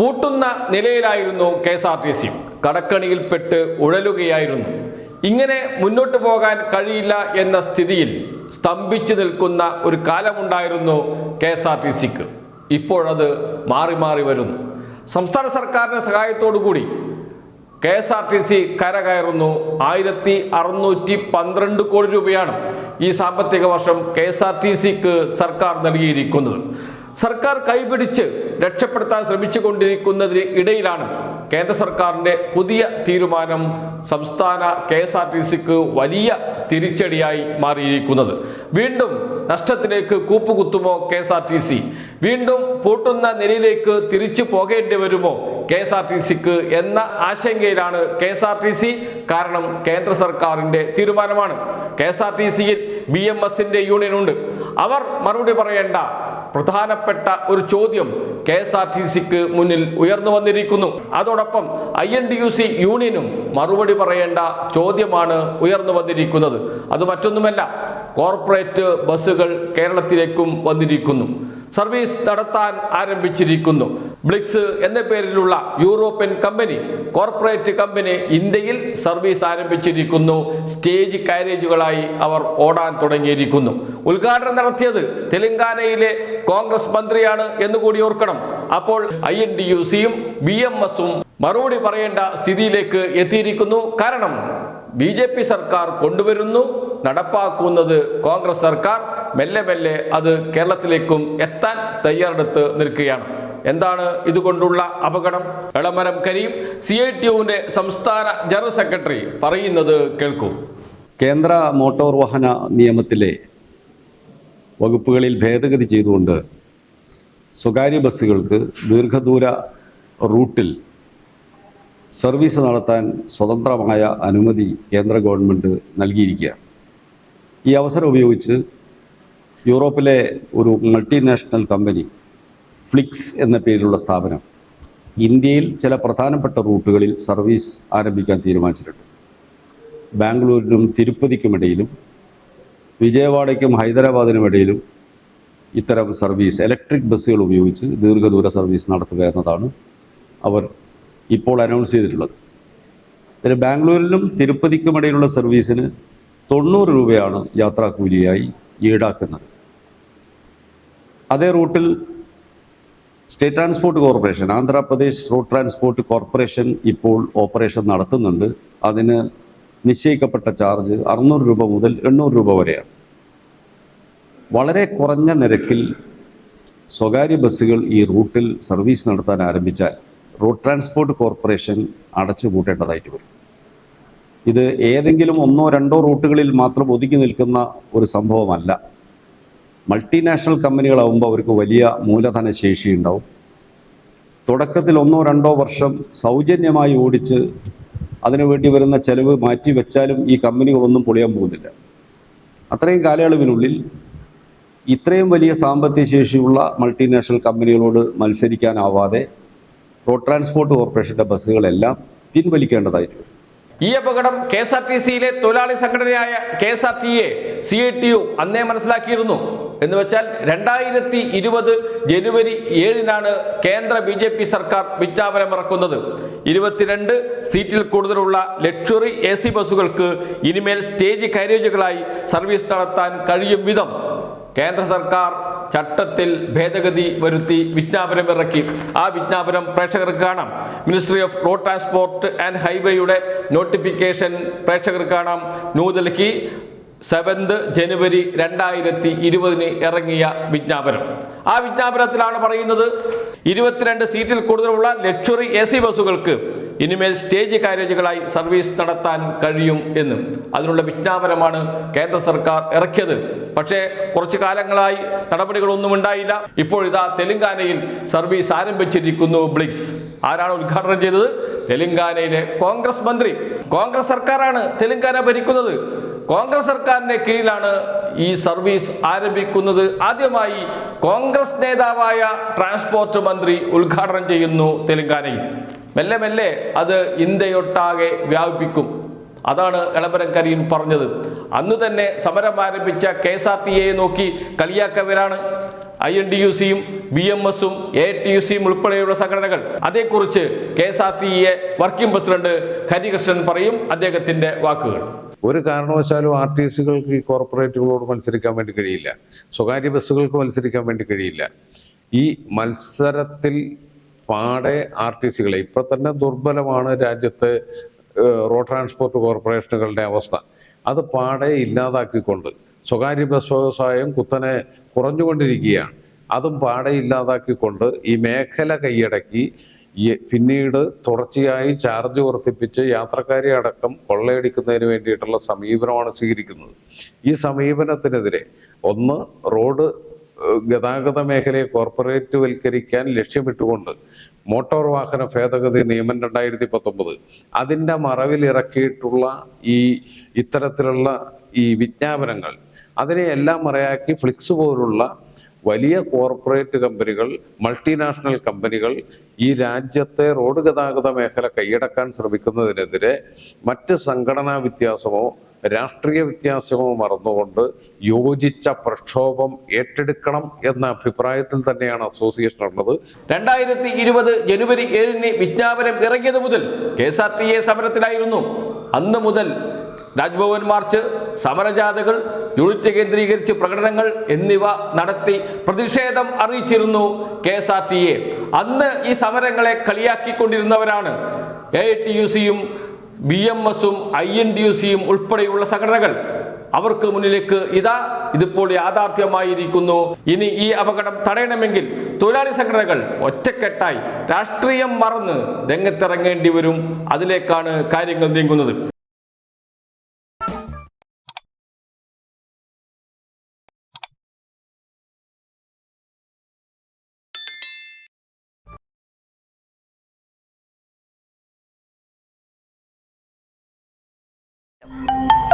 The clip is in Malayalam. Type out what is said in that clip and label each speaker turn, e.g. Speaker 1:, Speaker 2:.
Speaker 1: പൂട്ടുന്ന നിലയിലായിരുന്നു K S R T C. കടക്കണിയിൽപ്പെട്ട് ഉഴലുകയായിരുന്നു. ഇങ്ങനെ മുന്നോട്ട് പോകാൻ കഴിയില്ല എന്ന സ്ഥിതിയിൽ സ്തംഭിച്ചു നിൽക്കുന്ന ഒരു കാലമുണ്ടായിരുന്നു കെ എസ് ആർ ടി സിക്ക്. ഇപ്പോഴത് മാറി മാറി വരുന്നു. സംസ്ഥാന സർക്കാരിന്റെ സഹായത്തോടു കൂടി K S R T C കരകയറുന്നു. ആയിരത്തി അറുന്നൂറ്റി പന്ത്രണ്ട് കോടി രൂപയാണ് ഈ സാമ്പത്തിക വർഷം കെ എസ് ആർ ടി സിക്ക് സർക്കാർ നൽകിയിരിക്കുന്നത്. സർക്കാർ കൈപിടിച്ച് രക്ഷപ്പെടുത്താൻ ശ്രമിച്ചുകൊണ്ടിരിക്കുന്നതിന് ഇടയിലാണ് കേന്ദ്ര സർക്കാരിന്റെ പുതിയ തീരുമാനം സംസ്ഥാന കെ എസ് ആർ ടി സിക്ക് വലിയ തിരിച്ചടിയായി മാറിയിരിക്കുന്നത്. വീണ്ടും നഷ്ടത്തിലേക്ക് കൂപ്പുകുത്തുമോ K S R T C? വീണ്ടും പൂട്ടുന്ന നിലയിലേക്ക് തിരിച്ചു പോകേണ്ടി വരുമോ കെ എസ് ആർ ടി സിക്ക് എന്ന ആശങ്കയിലാണ് K S R T C. കാരണം കേന്ദ്ര സർക്കാരിന്റെ തീരുമാനമാണ്. കെ എസ് ആർ ടി സിയിൽ ബി എം എസിന്റെ യൂണിയൻ ഉണ്ട് അവർ മറുപടി പറയേണ്ട പ്രധാനപ്പെട്ട ഒരു ചോദ്യം കെ എസ് ആർ ടി സിക്ക് മുന്നിൽ ഉയർന്നു വന്നിരിക്കുന്നു. അതോടൊപ്പം I N D U C യൂണിയനും മറുപടി പറയേണ്ട ചോദ്യമാണ് ഉയർന്നു വന്നിരിക്കുന്നത്. അത് മറ്റൊന്നുമല്ല കോർപ്പറേറ്റ് ബസ്സുകൾ കേരളത്തിലേക്കും വന്നിരിക്കുന്നു. സർവീസ് നടത്താൻ ആരംഭിച്ചിരിക്കുന്നു. ബ്ലിക്സ് എന്ന പേരിലുള്ള യൂറോപ്യൻ കമ്പനി കോർപ്പറേറ്റ് കമ്പനി ഇന്ത്യയിൽ സർവീസ് ആരംഭിച്ചിരിക്കുന്നു. സ്റ്റേജ് കാരേജുകളായി അവർ ഓടാൻ തുടങ്ങിയിരിക്കുന്നു. ഉദ്ഘാടനം നടത്തിയത് തെലങ്കാനയിലെ കോൺഗ്രസ് മന്ത്രിയാണ് എന്നുകൂടി ഓർക്കണം. അപ്പോൾ ഐ എൻ ഡി യു സിയും ബി എം എസും മറുപടി പറയേണ്ട സ്ഥിതിയിലേക്ക് എത്തിയിരിക്കുന്നു. കാരണം ബി ജെ പി സർക്കാർ കൊണ്ടുവരുന്നു നടപ്പാക്കുന്നത് കോൺഗ്രസ് സർക്കാർ. മെല്ലെ മെല്ലെ അത് കേരളത്തിലേക്കും എത്താൻ തയ്യാറെടുത്ത് നിൽക്കുകയാണ്. എന്താണ് ഇതുകൊണ്ടുള്ള അപകടം? Elamaram Kareem C I T യുവിന്റെ സംസ്ഥാന ജനറൽ സെക്രട്ടറി പറയുന്നത് കേൾക്കൂ.
Speaker 2: കേന്ദ്ര മോട്ടോർ വാഹന നിയമത്തിലെ വകുപ്പുകളിൽ ഭേദഗതി ചെയ്തുകൊണ്ട് സ്വകാര്യ ബസ്സുകൾക്ക് ദീർഘദൂര റൂട്ടിൽ സർവീസ് നടത്താൻ സ്വതന്ത്രമായ അനുമതി കേന്ദ്ര ഗവൺമെന്റ് നൽകിയിരിക്കുകയാണ്. ഈ അവസരം ഉപയോഗിച്ച് യൂറോപ്പിലെ ഒരു മൾട്ടിനാഷണൽ കമ്പനി ഫ്ലിക്സ് എന്ന പേരിലുള്ള സ്ഥാപനം ഇന്ത്യയിൽ ചില പ്രധാനപ്പെട്ട റൂട്ടുകളിൽ സർവീസ് ആരംഭിക്കാൻ തീരുമാനിച്ചിട്ടുണ്ട്. ബാംഗ്ലൂരിനും തിരുപ്പതിക്കുമിടയിലും വിജയവാഡയ്ക്കും ഹൈദരാബാദിനും ഇടയിലും ഇത്തരം സർവീസ് ഇലക്ട്രിക് ബസ്സുകൾ ഉപയോഗിച്ച് ദീർഘദൂര സർവീസ് നടത്തുക എന്നതാണ് അവർ ഇപ്പോൾ അനൗൺസ് ചെയ്തിട്ടുള്ളത്. ഇതിൽ ബാംഗ്ലൂരിലും തിരുപ്പതിക്കുമിടയിലുള്ള സർവീസിന് തൊണ്ണൂറ് രൂപയാണ് യാത്രാക്കൂലിയായി ഈടാക്കുന്നത്. അതേ റൂട്ടിൽ state transport corporation Andhra Pradesh road transport corporation ഇപ്പോൾ ഓപ്പറേഷൻ നടത്തുന്നുണ്ട്. അതിന് നിശ്ചയിക്കപ്പെട്ട ചാർജ് അറുന്നൂറ് രൂപ മുതൽ എണ്ണൂറ് രൂപ വരെയാണ്. വളരെ കുറഞ്ഞ നിരക്കിൽ സ്വകാര്യ ബസ്സുകൾ ഈ റൂട്ടിൽ സർവീസ് നടത്താൻ ആരംഭിച്ചാൽ റോഡ് ട്രാൻസ്പോർട്ട് കോർപ്പറേഷൻ അടച്ചുപൂട്ടേണ്ടതായിട്ട് വരും. ഇത് ഏതെങ്കിലും ഒന്നോ രണ്ടോ റൂട്ടുകളിൽ മാത്രം ഒതുക്കി നിൽക്കുന്ന ഒരു സംഭവമല്ല. മൾട്ടിനാഷണൽ കമ്പനികളാവുമ്പോൾ അവർക്ക് വലിയ മൂലധന ശേഷി ഉണ്ടാവും തുടക്കത്തിൽ ഒന്നോ രണ്ടോ വർഷം സൗജന്യമായി ഓടിച്ച് അതിനുവേണ്ടി വരുന്ന ചെലവ് മാറ്റി വെച്ചാലും ഈ കമ്പനികളൊന്നും പൊളിയാൻ പോകുന്നില്ല. അത്രയും കാലയളവിനുള്ളിൽ ഇത്രയും വലിയ സാമ്പത്തിക ശേഷിയുള്ള മൾട്ടിനാഷണൽ കമ്പനികളോട് മത്സരിക്കാനാവാതെ റോഡ് ട്രാൻസ്പോർട്ട് കോർപ്പറേഷന്റെ ബസ്സുകളെല്ലാം പിൻവലിക്കേണ്ടതായിട്ട്
Speaker 1: ഈ അപകടം കെ എസ് ആർ ടി സിയിലെ തൊഴിലാളി സംഘടനയായ K S R T A C I T U അന്നേ മനസ്സിലാക്കിയിരുന്നു. എന്ന് വെച്ചാൽ രണ്ടായിരത്തി ഇരുപത് ജനുവരി ഏഴിനാണ് കേന്ദ്ര ബി ജെ പി സർക്കാർ വിജ്ഞാപനം ഇറക്കുന്നത്. ഇരുപത്തിരണ്ട് സീറ്റിൽ കൂടുതലുള്ള ലക്ഷറി എ സി ബസ്സുകൾക്ക് ഇനിമേൽ സ്റ്റേജ് കാരേജുകളായി സർവീസ് നടത്താൻ കഴിയും വിധം. കേന്ദ്ര സർക്കാർ ചട്ടത്തിൽ ഭേദഗതി വരുത്തി വിജ്ഞാപനം ഇറക്കി. ആ വിജ്ഞാപനം പ്രേക്ഷകർക്ക് കാണാം. Ministry of road transport and ഹൈവേയുടെ നോട്ടിഫിക്കേഷൻ പ്രേക്ഷകർക്ക് കാണാം. ന്യൂഡൽഹി സെവൻത് ജനുവരി രണ്ടായിരത്തി ഇരുപതിന് ഇറങ്ങിയ വിജ്ഞാപനം. ആ വിജ്ഞാപനത്തിലാണ് പറയുന്നത് ഇരുപത്തിരണ്ട് സീറ്റിൽ കൂടുതലുള്ള ലക്ഷറി എ സി ബസ്സുകൾക്ക് ഇനിമേൽ സ്റ്റേജ് കാരേജുകളായി സർവീസ് നടത്താൻ കഴിയും എന്ന്. അതിനുള്ള വിജ്ഞാപനമാണ് കേന്ദ്ര സർക്കാർ ഇറക്കിയത്. പക്ഷേ കുറച്ചു കാലങ്ങളായി നടപടികളൊന്നും ഉണ്ടായില്ല. ഇപ്പോൾ ഇതാ തെലങ്കാനയിൽ സർവീസ് ആരംഭിച്ചിരിക്കുന്നു ബ്ലിക്സ്. ആരാണ് ഉദ്ഘാടനം ചെയ്തത്? തെലങ്കാനയിലെ കോൺഗ്രസ് മന്ത്രി. കോൺഗ്രസ് സർക്കാരാണ് തെലങ്കാന ഭരിക്കുന്നത്. കോൺഗ്രസ് സർക്കാരിന്റെ കീഴിലാണ് ഈ സർവീസ് ആരംഭിക്കുന്നത്. ആദ്യമായി കോൺഗ്രസ് നേതാവായ ട്രാൻസ്പോർട്ട് മന്ത്രി ഉദ്ഘാടനം ചെയ്യുന്നു തെലങ്കാനയിൽ. മെല്ലെ മെല്ലെ അത് ഇന്ത്യയൊട്ടാകെ വ്യാപിപ്പിക്കും. അതാണ് എളമരം കരീം പറഞ്ഞത്. അന്ന് തന്നെ സമരം ആരംഭിച്ച കെ എസ് ആർ ടി എയെ നോക്കി കളിയാക്കവരാണ്. ഐ എൻ ഡി യു സിയും ബി എം എസും എ ടി യു സിയും ഉൾപ്പെടെയുള്ള സംഘടനകൾ. അതേക്കുറിച്ച് K S R T A working president Harikrishnan പറയും അദ്ദേഹത്തിന്റെ വാക്കുകൾ.
Speaker 3: ഒരു കാരണവശാലും ആർ ടി സികൾക്ക് ഈ കോർപ്പറേറ്റുകളോട് മത്സരിക്കാൻ വേണ്ടി കഴിയില്ല. സ്വകാര്യ ബസ്സുകൾക്ക് മത്സരിക്കാൻ വേണ്ടി കഴിയില്ല. ഈ മത്സരത്തിൽ പാടെ ആർ ടി സികളെ ഇപ്പം തന്നെ ദുർബലമാണ് രാജ്യത്തെ റോഡ് ട്രാൻസ്പോർട്ട് കോർപ്പറേഷനുകളുടെ അവസ്ഥ. അത് പാടെ ഇല്ലാതാക്കിക്കൊണ്ട് സ്വകാര്യ ബസ് വ്യവസായം കുത്തനെ കുറഞ്ഞുകൊണ്ടിരിക്കുകയാണ്. അതും പാടെ ഇല്ലാതാക്കിക്കൊണ്ട് ഈ മേഖല കൈയടക്കി പിന്നീട് തുടർച്ചയായി ചാർജ് വർദ്ധിപ്പിച്ച് യാത്രക്കാരെ അടക്കം കൊള്ളയടിക്കുന്നതിന് വേണ്ടിയിട്ടുള്ള സമീപനമാണ് സ്വീകരിക്കുന്നത്. ഈ സമീപനത്തിനെതിരെ ഒന്ന് റോഡ് ഗതാഗത മേഖലയെ കോർപ്പറേറ്റ് വൽക്കരിക്കാൻ ലക്ഷ്യമിട്ടുകൊണ്ട് മോട്ടോർ വാഹന ഭേദഗതി നിയമം രണ്ടായിരത്തി പത്തൊമ്പത് അതിന്റെ മറവിൽ ഇറക്കിയിട്ടുള്ള ഈ ഇത്തരത്തിലുള്ള ഈ വിജ്ഞാപനങ്ങൾ അതിനെ എല്ലാം മറയാക്കി ഫ്ലിക്സ് പോലുള്ള വലിയ കോർപ്പറേറ്റ് കമ്പനികൾ മൾട്ടിനാഷണൽ കമ്പനികൾ ഈ രാജ്യത്തെ റോഡ് ഗതാഗത മേഖല കൈയടക്കാൻ ശ്രമിക്കുന്നതിനെതിരെ മറ്റ് സംഘടനാ വ്യത്യാസമോ രാഷ്ട്രീയ വ്യത്യാസമോ മറന്നുകൊണ്ട് യോജിച്ച പ്രക്ഷോഭം ഏറ്റെടുക്കണം എന്ന അഭിപ്രായത്തിൽ തന്നെയാണ് അസോസിയേഷൻ ഉള്ളത്.
Speaker 1: രണ്ടായിരത്തി ഇരുപത് ജനുവരി ഏഴിന് വിജ്ഞാപനം ഇറങ്ങിയത് മുതൽ K S R T A സമരത്തിലായിരുന്നു. അന്ന് മുതൽ രാജ്ഭവൻ മാർച്ച് സമരജാഥകൾ യൂണിറ്റ് കേന്ദ്രീകരിച്ച് പ്രകടനങ്ങൾ എന്നിവ നടത്തി പ്രതിഷേധം അറിയിച്ചിരുന്നു K S R T A. അന്ന് ഈ സമരങ്ങളെ കളിയാക്കിക്കൊണ്ടിരുന്നവരാണ് എ ഐ ടി യു സിയും ബി എം എസും ഐ എൻ ഡി യു സിയും ഉൾപ്പെടെയുള്ള സംഘടനകൾ. അവർക്ക് മുന്നിലേക്ക് ഇതാ ഇതിപ്പോൾ യാഥാർത്ഥ്യമായിരിക്കുന്നു. ഇനി ഈ അപകടം തടയണമെങ്കിൽ തൊഴിലാളി സംഘടനകൾ ഒറ്റക്കെട്ടായി രാഷ്ട്രീയം മറന്ന് രംഗത്തിറങ്ങേണ്ടി വരും. അതിലേക്കാണ് കാര്യങ്ങൾ നീങ്ങുന്നത്. Thank you.